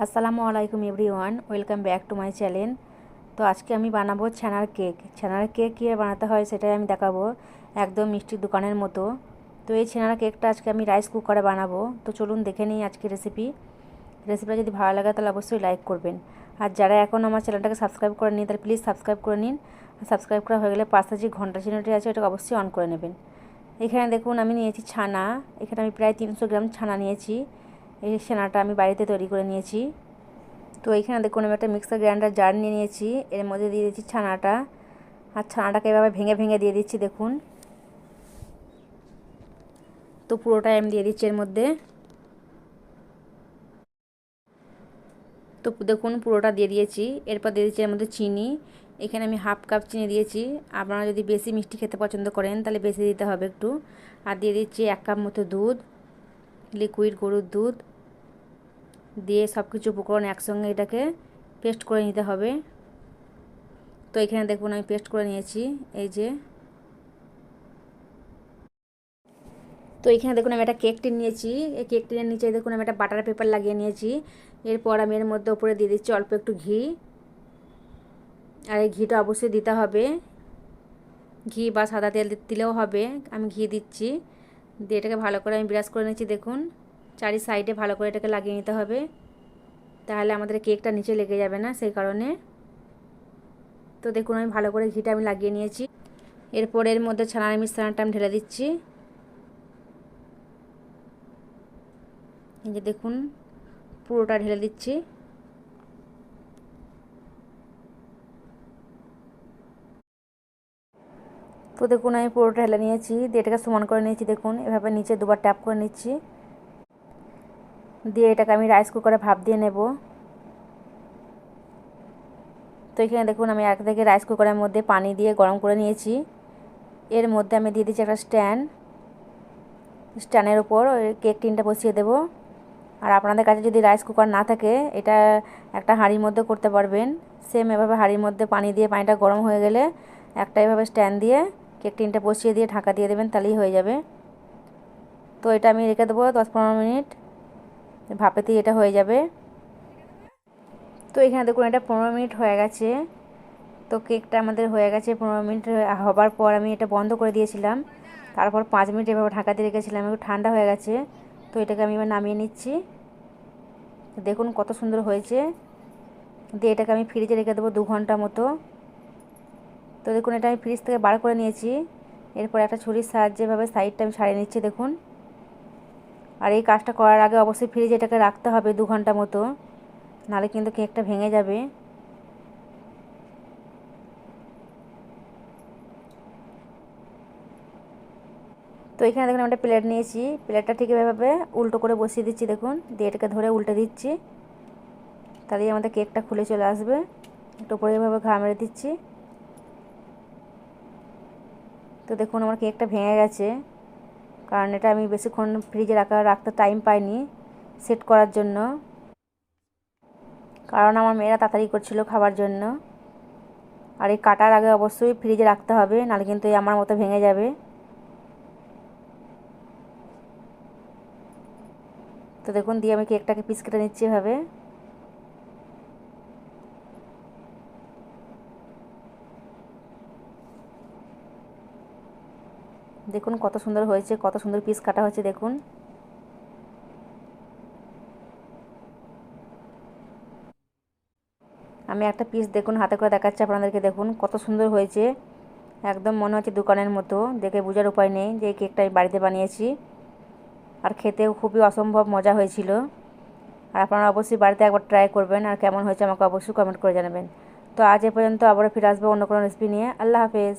আসসালামু আলাইকুম everyone, welcome back to my channel. তো আজকে আমি বানাবো ছানার কেক। ছানার কেক কীভাবে বানাতে হয় সেটাই আমি দেখাবো, একদম মিষ্টির দোকানের মতো। তো এই ছানার কেকটা আজকে আমি রাইস কুকারে বানাবো। তো চলুন দেখে নিই আজকে রেসিপি রেসিপিটা যদি ভালো লাগে তাহলে অবশ্যই লাইক করবেন। আর যারা এখন আমার চ্যানেলটাকে সাবস্ক্রাইব করে নিন তাহলে প্লিজ সাবস্ক্রাইব করে নিন। সাবস্ক্রাইব করা হয়ে গেলে পাশে যে ঘণ্টা চিহ্নটি আছে, ওটাকে অবশ্যই অন করে নেবেন। এখানে দেখুন আমি নিয়েছি ছানা। এখানে আমি প্রায় তিনশো গ্রাম ছানা নিয়েছি। এই ছানাটা আমি বাড়িতে তৈরি করে নিয়েছি। তো এইখানে দেখুন, আমি একটা মিক্সার গ্রাইন্ডার, জার নিয়ে নিয়েছি। এর মধ্যে দিয়ে দিচ্ছি ছানাটা। আর ছানাটাকে এভাবে ভেঙে ভেঙে দিয়ে দিচ্ছি, দেখুন। তো পুরোটাই আমি দিয়ে দিচ্ছি এর মধ্যে। তো দেখুন, পুরোটা দিয়ে দিয়েছি। এরপর দিয়ে দিচ্ছি এর মধ্যে চিনি। এখানে আমি হাফ কাপ চিনি দিয়েছি। আপনারা যদি বেশি মিষ্টি খেতে পছন্দ করেন, তাহলে বেশি দিতে হবে একটু। আর দিয়ে দিচ্ছি এক কাপ মতো দুধ, লিকুইড গরুর দুধ। দিয়ে সব কিছু উপকরণ একসঙ্গে এটাকে পেস্ট করে নিতে হবে। তো এখানে দেখুন আমি পেস্ট করে নিয়েছি, এই যে। তো এখানে দেখুন আমি একটা কেক টিন নিয়েছি, এই কেক টিনের নিচে দেখুন আমি একটা বাটার পেপার লাগিয়ে নিয়েছি। এরপর আমি এর মধ্যে উপরে দিয়ে দিচ্ছি অল্প একটু ঘি। আর এই ঘিটা অবশ্যই দিতে হবে। ঘি বা সাদা তেল দিলেও হবে, আমি ঘি দিচ্ছি। দিয়ে এটাকে ভালো করে আমি ব্রাশ করে নিচ্ছি, দেখুন। চারি সাইডে ভালো করে এটাকে লাগিয়ে নিতে হবে। তাহলে আমাদের কেকটা নিচে লেগে যাবে না সেই কারণে। তো দেখুন, আমি ভালো করে ঘিটা আমি লাগিয়ে নিয়েছি। এরপর এর মধ্যে ছানার মিশ্রণটা আমি ঢেলে দিচ্ছি। এই যে দেখুন, পুরোটা ঢেলে দিচ্ছি। তো দেখুন, আমি পুরোটা ঢেলে নিয়েছি। দিয়ে এটাকে সমান করে নিয়েছি, দেখুন। এভাবে নিচে দুবার ট্যাপ করে নিচ্ছি। দিয়ে এটাকে আমি রাইস কুকারে ভাপ দিয়ে নেব। তো এখানে দেখুন, আমি এক থেকে রাইস কুকারের মধ্যে পানি দিয়ে গরম করে নিয়েছি। এর মধ্যে আমি দিয়ে দিচ্ছি একটা স্ট্যান্ড। স্ট্যান্ডের ওপর কেক টিনটা বসিয়ে দেব। আর আপনাদের কাছে যদি রাইস কুকার না থাকে, এটা একটা হাঁড়ির মধ্যে করতে পারবেন। সেম এভাবে হাঁড়ির মধ্যে পানি দিয়ে পানিটা গরম হয়ে গেলে একটা এভাবে স্ট্যান্ড দিয়ে কেক টিনটা বসিয়ে দিয়ে ঢাকা দিয়ে দেবেন, তাহলেই হয়ে যাবে। তো এটা আমি রেখে দেবো দশ পনেরো মিনিট। ভাপেতেই এটা হয়ে যাবে। তো এখানে দেখুন, এটা পনেরো মিনিট হয়ে গেছে। তো কেকটা আমাদের হয়ে গেছে পনেরো মিনিট হবার পর আমি এটা বন্ধ করে দিয়েছিলাম। তারপর পাঁচ মিনিট এভাবে ঢাকাতে রেখেছিলাম, একটু ঠান্ডা হয়ে গেছে। তো এটাকে আমি এবার নামিয়ে নিচ্ছি। দেখুন কত সুন্দর হয়েছে। দিয়ে এটাকে আমি ফ্রিজে রেখে দেবো দু ঘণ্টা মতো। তো দেখুন, এটা আমি ফ্রিজ থেকে বার করে নিয়েছি। এরপর একটা ছুরির সাহায্যে এভাবে সাইডটা আমি ছাড়িয়ে নিচ্ছি, দেখুন। আর এই কাজটা করার আগে অবশ্যই ফ্রিজে এটাকে রাখতে হবে দু ঘণ্টা মতো। নাহলে কিন্তু কেকটা ভেঙে যাবে। তো এখানে দেখুন একটা প্লেট নিয়েছি। প্লেটটা ঠিক এভাবে উল্টো করে বসিয়ে দিচ্ছি, দেখুন। দিয়ে এটাকে ধরে উল্টে দিচ্ছি। তাহলেই আমাদের কেকটা খুলে চলে আসবে। একটু উপরে এভাবে ঘা মেরে দিচ্ছি। তো দেখুন আমার কেকটা ভেঙে গেছে। কারণ এটা আমি বেশিক্ষণ ফ্রিজে রাখা, রাখতে টাইম পাইনি সেট করার জন্য। কারণ আমার মেয়েরা তাড়াতাড়ি করছিল খাবার জন্য। আর এই কাটার আগে অবশ্যই ফ্রিজে রাখতে হবে, নাহলে কিন্তু এই আমার মতো ভেঙে যাবে। তো দেখুন, দিয়ে আমি কেকটাকে পিস কেটে নিচ্ছি এভাবে। দেখুন কত সুন্দর হয়েছে, কত সুন্দর পিস কাটা হয়েছে, দেখুন। আমি একটা পিস দেখুন, হাতে করে দেখাচ্ছি আপনাদেরকে, দেখুন, কত সুন্দর হয়েছে। একদম মনে হচ্ছে দোকানের মতো, দেখে বোঝার উপায় নেই যে এই কেকটা আমি বাড়িতে বানিয়েছি। আর খেতেও খুবই অসম্ভব মজা হয়েছিল। আর আপনারা অবশ্যই বাড়িতে একবার ট্রাই করবেন, আর কেমন হয়েছে আমাকে অবশ্যই কমেন্ট করে জানাবেন। তো আজ এ পর্যন্ত আবারও ফিরে আসব অন্য কোনো রেসিপি নিয়ে। আল্লাহ হাফেজ।